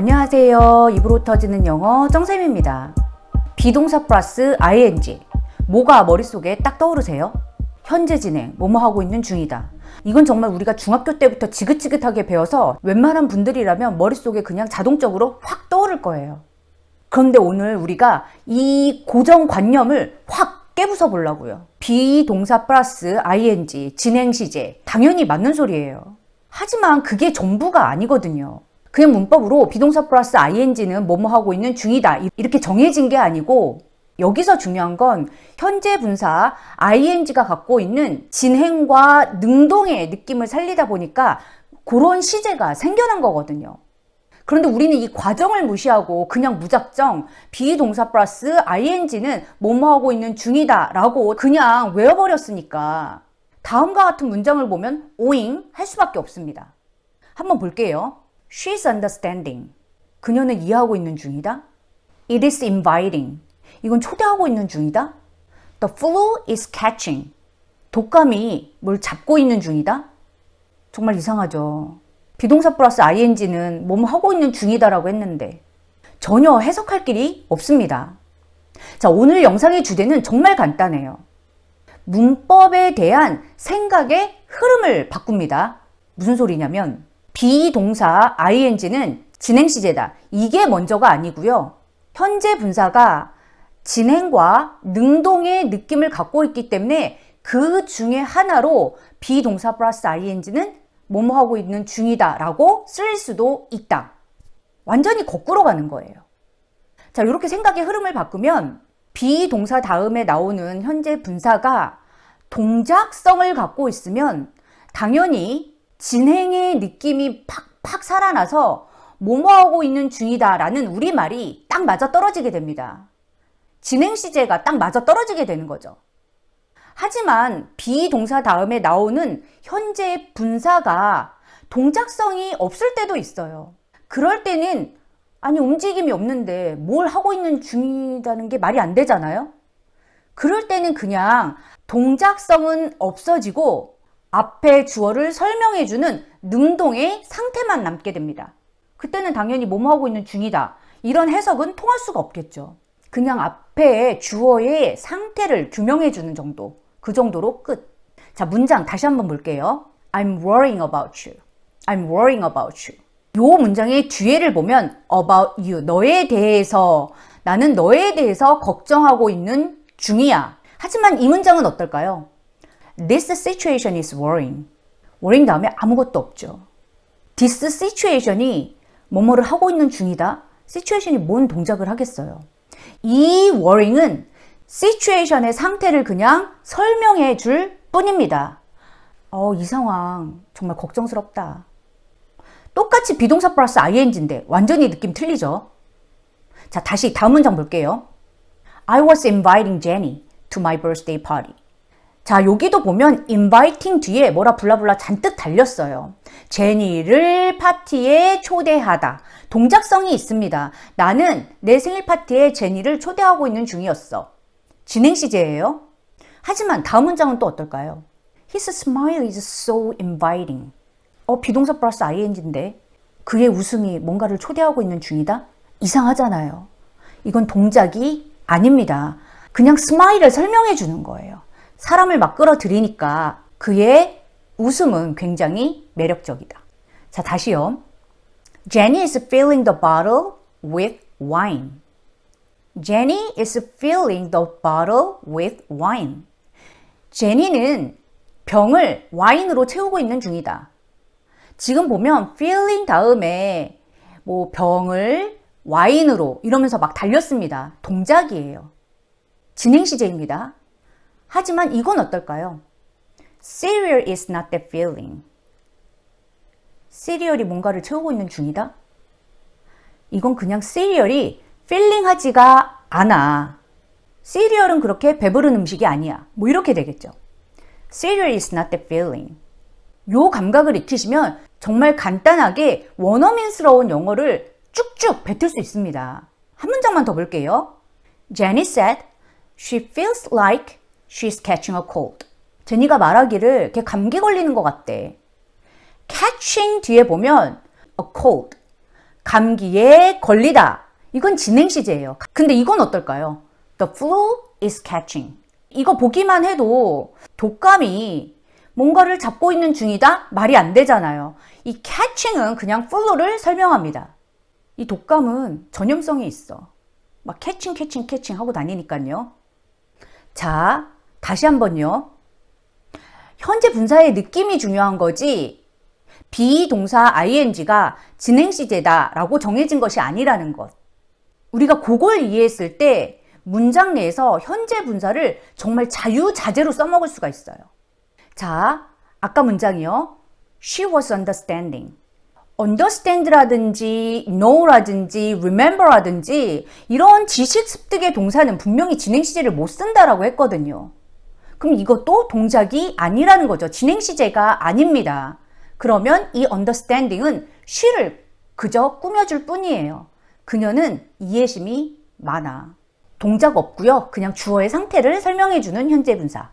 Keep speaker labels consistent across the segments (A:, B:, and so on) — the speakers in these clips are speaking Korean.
A: 안녕하세요. 입으로 터지는 영어 정쌤입니다. 비동사 플러스 ing. 뭐가 머릿속에 딱 떠오르세요? 현재 진행, 뭐뭐 하고 있는 중이다. 이건 정말 우리가 중학교 때부터 지긋지긋하게 배워서 웬만한 분들이라면 머릿속에 그냥 자동적으로 확 떠오를 거예요. 그런데 오늘 우리가 이 고정관념을 확 깨부숴 보려고요. 비동사 플러스 ing, 진행 시제. 당연히 맞는 소리예요. 하지만 그게 전부가 아니거든요. 그냥 문법으로 비동사 플러스 ing는 뭐뭐 하고 있는 중이다. 이렇게 정해진 게 아니고 여기서 중요한 건 현재 분사 ing가 갖고 있는 진행과 능동의 느낌을 살리다 보니까 그런 시제가 생겨난 거거든요. 그런데 우리는 이 과정을 무시하고 그냥 무작정 비동사 플러스 ing는 뭐뭐 하고 있는 중이다 라고 그냥 외워버렸으니까 다음과 같은 문장을 보면 오잉 할 수밖에 없습니다. 한번 볼게요. She's understanding. 그녀는 이해하고 있는 중이다. It is inviting. 이건 초대하고 있는 중이다. The flu is catching. 독감이 뭘 잡고 있는 중이다. 정말 이상하죠. 비동사 플러스 ing는 뭐뭐 하고 있는 중이다라고 했는데 전혀 해석할 길이 없습니다. 자, 오늘 영상의 주제는 정말 간단해요. 문법에 대한 생각의 흐름을 바꿉니다. 무슨 소리냐면 비동사 ing는 진행 시제다. 이게 먼저가 아니고요. 현재 분사가 진행과 능동의 느낌을 갖고 있기 때문에 그 중에 하나로 비동사 플러스 ing는 뭐뭐 하고 있는 중이다 라고 쓸 수도 있다. 완전히 거꾸로 가는 거예요. 자, 이렇게 생각의 흐름을 바꾸면 비동사 다음에 나오는 현재 분사가 동작성을 갖고 있으면 당연히 진행의 느낌이 팍팍 살아나서 뭐뭐 하고 있는 중이다라는 우리말이 딱 맞아 떨어지게 됩니다. 진행 시제가 딱 맞아 떨어지게 되는 거죠. 하지만 비동사 다음에 나오는 현재 분사가 동작성이 없을 때도 있어요. 그럴 때는 아니 움직임이 없는데 뭘 하고 있는 중이라는 게 말이 안 되잖아요. 그럴 때는 그냥 동작성은 없어지고 앞에 주어를 설명해주는 능동의 상태만 남게 됩니다. 그때는 당연히 뭐뭐 하고 있는 중이다. 이런 해석은 통할 수가 없겠죠. 그냥 앞에 주어의 상태를 규명해주는 정도. 그 정도로 끝. 자, 문장 다시 한번 볼게요. I'm worrying about you. I'm worrying about you. 요 문장의 뒤에를 보면 about you. 너에 대해서 나는 너에 대해서 걱정하고 있는 중이야. 하지만 이 문장은 어떨까요? This situation is worrying. worrying 다음에 아무것도 없죠. This situation이 뭐뭐를 하고 있는 중이다. situation이 뭔 동작을 하겠어요. 이 worrying은 situation의 상태를 그냥 설명해 줄 뿐입니다. 어, 이 상황 정말 걱정스럽다. 똑같이 비동사 플러스 ing인데 완전히 느낌 틀리죠? 자, 다시 다음 문장 볼게요. I was inviting Jenny to my birthday party. 자, 여기도 보면 inviting 뒤에 뭐라 블라블라 잔뜩 달렸어요. 제니를 파티에 초대하다. 동작성이 있습니다. 나는 내 생일 파티에 제니를 초대하고 있는 중이었어. 진행 시제예요. 하지만 다음 문장은 또 어떨까요? His smile is so inviting. 어, 비동사 플러스 ing인데 그의 웃음이 뭔가를 초대하고 있는 중이다? 이상하잖아요. 이건 동작이 아닙니다. 그냥 스마일을 설명해 주는 거예요. 사람을 막 끌어들이니까 그의 웃음은 굉장히 매력적이다. 자, 다시요. Jenny is filling the bottle with wine. Jenny is filling the bottle with wine. 제니는 병을 와인으로 채우고 있는 중이다. 지금 보면 filling 다음에 뭐 병을 와인으로 이러면서 막 달렸습니다. 동작이에요. 진행 시제입니다. 하지만 이건 어떨까요? Cereal is not that filling. 시리얼이 뭔가를 채우고 있는 중이다? 이건 그냥 시리얼이 필링하지가 않아. 시리얼은 그렇게 배부른 음식이 아니야. 뭐 이렇게 되겠죠. Cereal is not that filling. 요 감각을 익히시면 정말 간단하게 원어민스러운 영어를 쭉쭉 뱉을 수 있습니다. 한 문장만 더 볼게요. Jenny said she feels like she's catching a cold. 제니가 말하기를 걔 감기 걸리는 것 같대. catching 뒤에 보면 a cold. 감기에 걸리다. 이건 진행 시제예요. 근데 이건 어떨까요? The flu is catching. 이거 보기만 해도 독감이 뭔가를 잡고 있는 중이다? 말이 안 되잖아요. 이 catching은 그냥 flu를 설명합니다. 이 독감은 전염성이 있어. 막 캐칭, 캐칭, 캐칭 하고 다니니까요. 자, 다시 한번요. 현재 분사의 느낌이 중요한 거지, 비동사 ing가 진행 시제다 라고 정해진 것이 아니라는 것. 우리가 그걸 이해했을 때 문장 내에서 현재 분사를 정말 자유자재로 써먹을 수가 있어요. 자, 아까 문장이요. She was understanding. understand라든지 know라든지 remember라든지 이런 지식 습득의 동사는 분명히 진행 시제를 못 쓴다라고 했거든요. 그럼 이것도 동작이 아니라는 거죠. 진행 시제가 아닙니다. 그러면 이 understanding은 she를 그저 꾸며줄 뿐이에요. 그녀는 이해심이 많아. 동작 없고요. 그냥 주어의 상태를 설명해주는 현재 분사.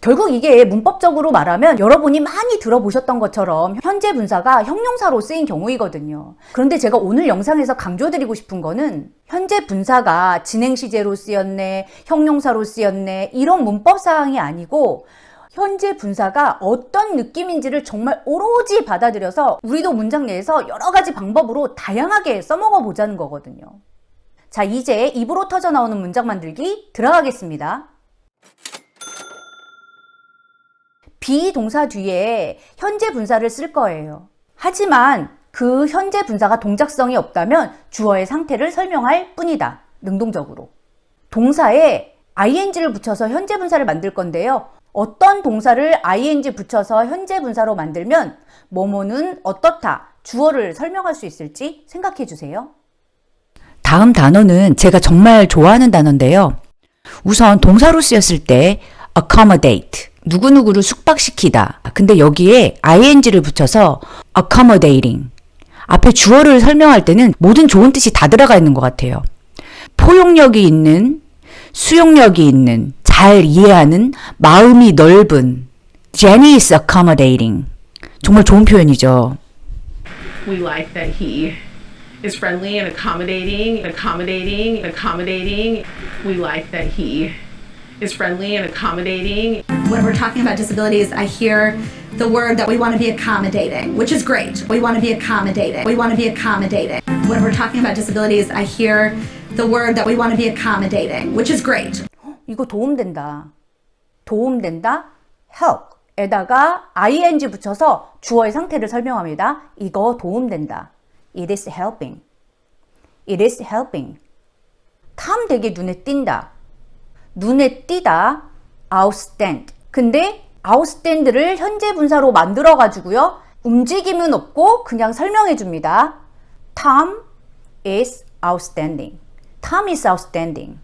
A: 결국 이게 문법적으로 말하면 여러분이 많이 들어보셨던 것처럼 현재 분사가 형용사로 쓰인 경우이거든요. 그런데 제가 오늘 영상에서 강조드리고 싶은 거는 현재 분사가 진행 시제로 쓰였네, 형용사로 쓰였네, 이런 문법 사항이 아니고 현재 분사가 어떤 느낌인지를 정말 오로지 받아들여서 우리도 문장 내에서 여러 가지 방법으로 다양하게 써먹어 보자는 거거든요. 자, 이제 입으로 터져 나오는 문장 만들기 들어가겠습니다. 비동사 뒤에 현재 분사를 쓸 거예요. 하지만 그 현재 분사가 동작성이 없다면 주어의 상태를 설명할 뿐이다. 능동적으로. 동사에 ing를 붙여서 현재 분사를 만들 건데요. 어떤 동사를 ing 붙여서 현재 분사로 만들면 뭐뭐는 어떻다, 주어를 설명할 수 있을지 생각해 주세요. 다음 단어는 제가 정말 좋아하는 단어인데요. 우선 동사로 쓰였을 때 accommodate 누구누구를 숙박시키다. 근데 여기에 ing를 붙여서 accommodating 앞에 주어를 설명할 때는 모든 좋은 뜻이 다 들어가 있는 것 같아요. 포용력이 있는, 수용력이 있는, 잘 이해하는, 마음이 넓은. Jenny is accommodating. 정말 좋은 표현이죠.
B: We like that he is friendly and accommodating, accommodating, accommodating. We like that he is friendly and accommodating.
C: When we're talking about disabilities, I hear the word that we want to be accommodating, which is great. We want to be accommodating. We want to be accommodating. When we're talking about disabilities, I hear the word that we want to be accommodating, which is great.
A: 이거 도움된다. 도움된다. help. 에다가 ing 붙여서 주어의 상태를 설명합니다. 이거 도움된다. It is helping. It is helping. 탐 되게 눈에 띈다. 눈에 띄다. outstand. 근데 outstand를 현재 분사로 만들어 가지고요. 움직임은 없고 그냥 설명해 줍니다. Tom is outstanding. Tom is outstanding.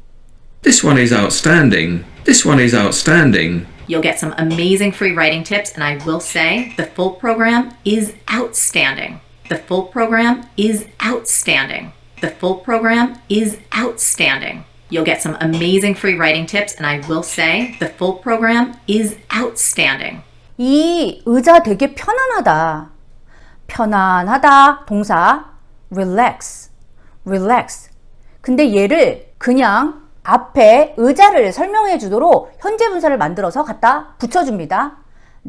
D: This one is outstanding. This one is outstanding.
E: You'll get some amazing free writing tips, and I will say the full program is outstanding. The full program is outstanding. The full program is outstanding. You'll get some amazing free writing tips, and I will say the full program is outstanding.
A: 이 의자 되게 편안하다. 편안하다. 동사 relax. relax. 근데 얘를 그냥 앞에 의자를 설명해 주도록 현재 분사를 만들어서 갖다 붙여줍니다.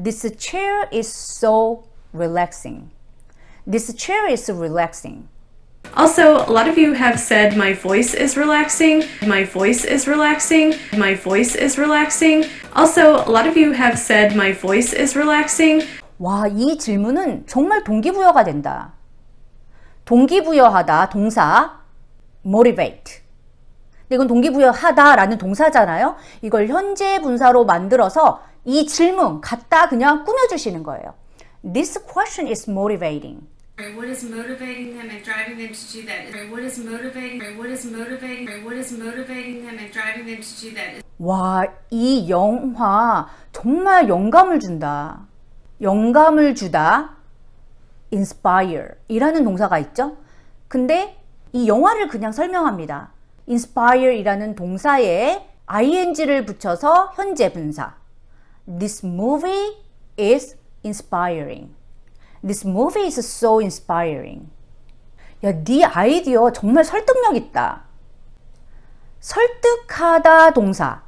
A: This chair is so relaxing. This chair is relaxing.
F: Also, a lot of you have said my voice is relaxing, my voice is relaxing, my voice is relaxing. Also, a lot of you have said my voice is relaxing.
A: 와, 이 질문은 정말 동기부여가 된다. 동기부여하다, 동사, motivate. 이건 동기부여하다라는 동사잖아요. 이걸 현재 분사로 만들어서 이 질문 갖다 그냥 꾸며주시는 거예요. This question is motivating.
G: What is motivating them and driving them to do that? What is motivating? What is motivating? What is motivating them and driving them to do that?
A: 와, 이 영화 정말 영감을 준다. 영감을 주다. inspire 이라는 동사가 있죠. 근데 이 영화를 그냥 설명합니다. inspire 이라는 동사에 ing를 붙여서 현재 분사. This movie is inspiring. This movie is so inspiring. 야, 네 아이디어 정말 설득력 있다. 설득하다 동사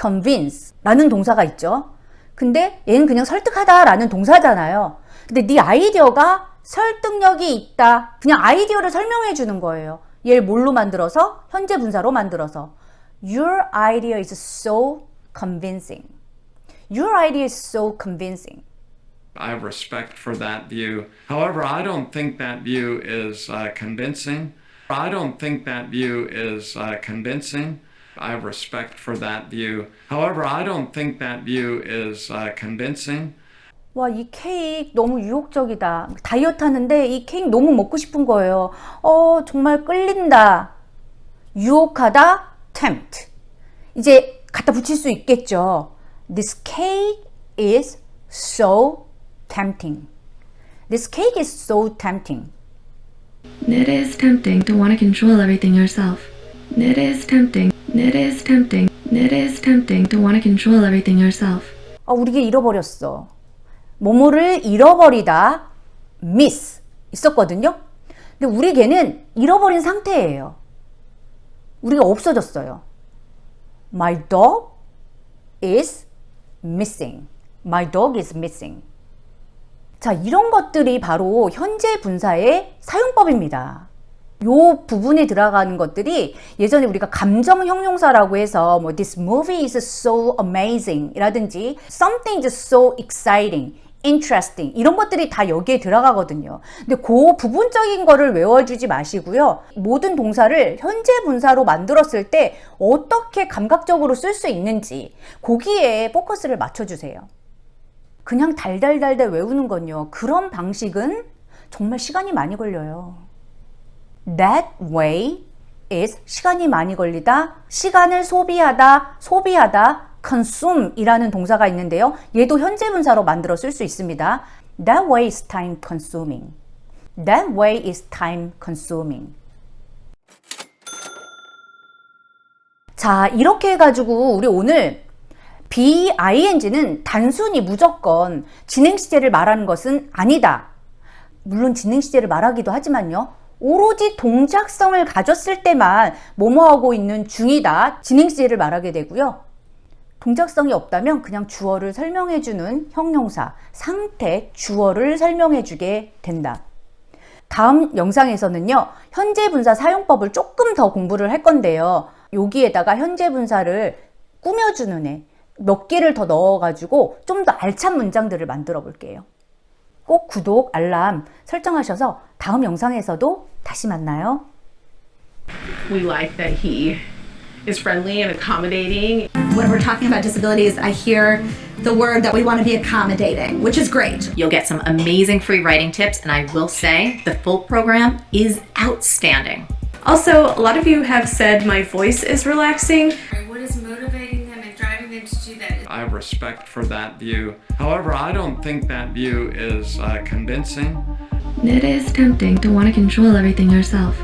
A: convince 라는 동사가 있죠. 근데 얘는 그냥 설득하다 라는 동사잖아요. 근데 네 아이디어가 설득력이 있다. 그냥 아이디어를 설명해 주는 거예요. 얘를 뭘로 만들어서? 현재 분사로 만들어서. Your idea is so convincing. Your idea is so convincing.
H: I have respect for that view. However, I don't think that view is uh, convincing. I don't think that view is uh, convincing. I have respect for that view. However, I don't think that view is uh, convincing.
A: 와, 이 케이크 너무 유혹적이다. 다이어트 하는데 이 케이크 너무 먹고 싶은 거예요. 어, 정말 끌린다. 유혹하다, tempt. 이제 갖다 붙일 수 있겠죠. This cake is so tempting. This cake is so tempting.
I: It is tempting to want to control everything yourself. It is tempting. It is tempting. It is tempting to want to control everything yourself.
A: 아, 우리가 잃어버렸어. 뭐뭐를 잃어버리다, miss 있었거든요. 근데 우리 개는 잃어버린 상태예요. 우리가 없어졌어요. My dog is missing. My dog is missing. 자, 이런 것들이 바로 현재 분사의 사용법입니다. 요 부분에 들어가는 것들이 예전에 우리가 감정 형용사라고 해서 뭐 this movie is so amazing 이라든지 something is so exciting, interesting 이런 것들이 다 여기에 들어가거든요. 근데 그 부분적인 거를 외워주지 마시고요. 모든 동사를 현재 분사로 만들었을 때 어떻게 감각적으로 쓸 수 있는지 거기에 포커스를 맞춰주세요. 그냥 달달달달 외우는 건요. 그런 방식은 정말 시간이 많이 걸려요. That way is 시간이 많이 걸리다, 시간을 소비하다, 소비하다, consume 이라는 동사가 있는데요. 얘도 현재 분사로 만들어 쓸 수 있습니다. That way is time consuming. That way is time consuming. 자, 이렇게 해가지고 우리 오늘 BING는 단순히 무조건 진행 시제를 말하는 것은 아니다. 물론 진행 시제를 말하기도 하지만요. 오로지 동작성을 가졌을 때만 뭐뭐하고 있는 중이다. 진행 시제를 말하게 되고요. 동작성이 없다면 그냥 주어를 설명해주는 형용사, 상태, 주어를 설명해주게 된다. 다음 영상에서는요, 현재 분사 사용법을 조금 더 공부를 할 건데요. 여기에다가 현재 분사를 꾸며주는 애, 몇 개를 더 넣어가지고 좀 더 알찬 문장들을 만들어 볼게요. 꼭 구독, 알람 설정하셔서 다음 영상에서도 다시 만나요.
B: We like that he is friendly and accommodating.
C: When we're talking about disabilities, I hear the word that we want to be accommodating, which is great.
E: You'll get some amazing free writing tips, and I will say the full program is outstanding.
F: Also, a lot of you have said my voice is relaxing.
G: What is
H: I have respect for that view. However, I don't think that view is uh, convincing.
I: It is tempting to want to control everything yourself.